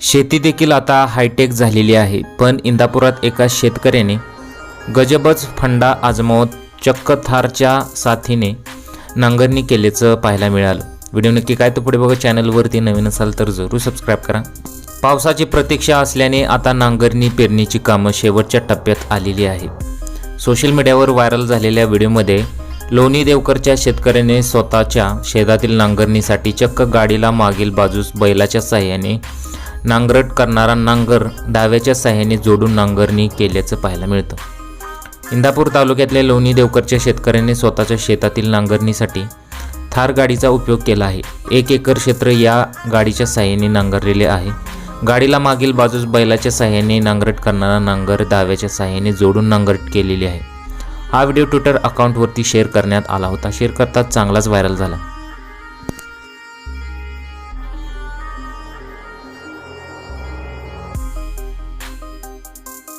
शेती देखील आता हायटेक झालेली आहे पण इंदापुरात एका शेतकऱ्याने गजबच फंडा आजमावत चक्क थारच्या साथीने नांगरणी केल्याचं पाहायला मिळालं. व्हिडिओ नक्की काय तर पुढे बघा चॅनलवरती नवीन असाल तर जरूर सबस्क्राईब करा. पावसाची प्रतीक्षा असल्याने आता नांगरणी पेरणीची कामं शेवटच्या टप्प्यात आलेली आहे. सोशल मीडियावर व्हायरल झालेल्या व्हिडिओमध्ये लोणी देवकरच्या शेतकऱ्याने स्वतःच्या शेतातील नांगरणीसाठी चक्क गाडीला मागील बाजूस बैलाच्या साह्याने नांगरट करणारा नांगर डाव्याच्या साह्याने जोडून नांगरणी केल्याचं पाहायला मिळतं. इंदापूर तालुक्यातल्या लोणी देवकरच्या शेतकऱ्याने स्वतःच्या शेतातील नांगरणीसाठी थार गाडीचा उपयोग केला आहे. एक एकर क्षेत्र या गाडीच्या साह्याने नांगरलेले आहे. गाडीला मागील बाजूस बैलाच्या साह्याने नांगरट करणारा नांगर दाव्याच्या साह्याने जोडून नांगरट केलेली आहे. हा व्हिडिओ ट्विटर अकाउंटवरती शेअर करण्यात आला होता. शेअर करताच चांगलाच व्हायरल झाला.